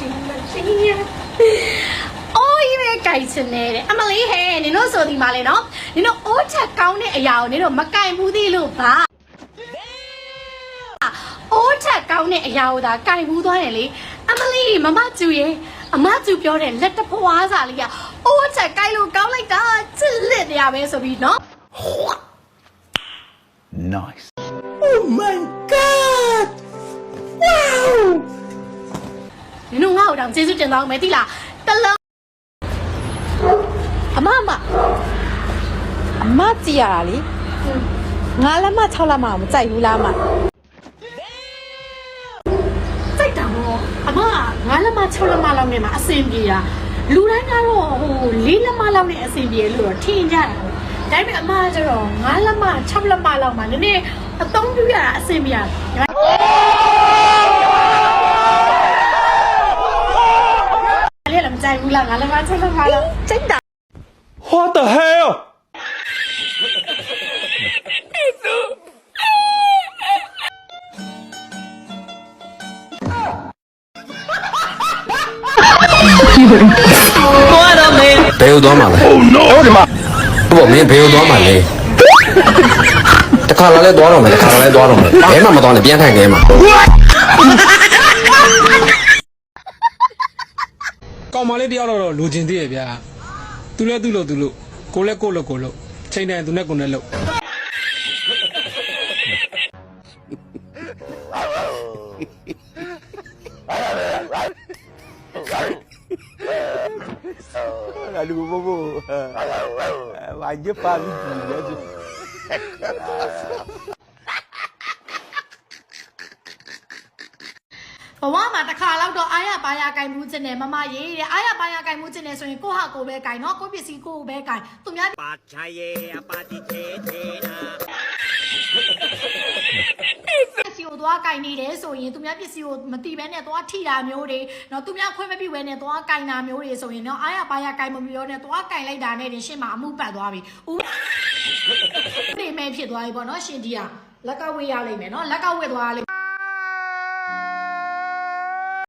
တင်မရှင်ရအိုးကြီးပဲကြိုက်ချင်နေတယ်အမလေးဟဲ့နင်တို့ဆိုဒီမှာလေနော်နင်တို့အိုးချက်ကောင်းတဲ့အရာကိုနင်တို့မကင်ဘူးသေးလို့ပါအိုးချက်ကောင်းတဲ့အရာကိုသာကင်ဘူးသွားတယ်လေအမလေးမမကျူရဲ့အမကျူပြောတဲ့လက်တဖွားစာလေးကအိုးချက်ကင်လို့ကောင်းလိုက်တာချစ်လက်တရားပဲဆိုပြီးနော် Nice. Oh my god! နင်တို့ငါ့ကိုတောင်ကျေးဇူးတင်သွားအောင်မယ်တိလားတလုံးအမအမအမကြည်ရတာလေငါလက်မ6လက်မမကြိုက်ဘူးလားအမစိတ်တောင်တော့အမကငါးလက်မ6လက်မလောက်နဲ့မှအဆင်ပြေတာလူတိုင်းကတော့ဟို၄လက်မလောက်နဲ့အဆင်ပြေလို့တော့ထင်ကြတာဒါပေမဲ့အမကကျတော့ငါးလက်မ6လက်မလောက်မှနည်းနည်းအသုံးပြုရတာအဆင်ပြေရတယ်လည်းမ ကြိုက်ဘူးလားငါလည်းမ6လက်မလောက်စိတ်တာ What the hell? ဘယ်ကိုသွားမှာလဲ Oh no! ဒီမှာဘောမင်းဘယ်ကိုသွားမှာလဲတခါလာလဲသွားတော့မယ်တခါလာလဲသွားတော့မယ်ဘယ်မှမသွားနဲ့ပြန်ထိုင်နေမှာ ကောင်မလေးတယောက်တော့လိုချင်သေးရဲ့ဗျာသူလဲသူ့လို့သူလို့ကိုလဲကိုလို့ကိုလို့ချိန်တိုင်းသူနဲ့ကိုနဲ့လို့ငါလူဘဘဘာညပါလိဒီလဲ ဘဝမှာတစ်ခါလောက်တော့အားရပါရကင်မှုခြင်းနဲ့မမရေးတဲ့အားရပါရကင်မှုခြင်းနဲ့ဆိုရင်ကိုဟာကိုပဲကင်နော်ကိုပစ္စည်းကိုပဲကင်သူများပါချာယေအပါတိချေချေနာပစ္စည်းကိုသွားကင်နေတယ်ဆိုရင်သူများပစ္စည်းကိုမတိဘဲနဲ့သွားထိတာမျိုးတွေနော်သူများခွင့်မပြုဘဲနဲ့သွားကင်တာမျိုးတွေဆိုရင်နော်အားရပါရကင်မပြောနဲ့သွားကင်လိုက်တာနဲ့တင်ရှင်းမှာအမှုပတ်သွားပြီဦးနေမဲဖြစ်သွားပြီပေါ့နော်ရှင်ဒီကလက်ကဝေးရလိမ့်မယ်နော်လက်ကဝေးသွားလိမ့်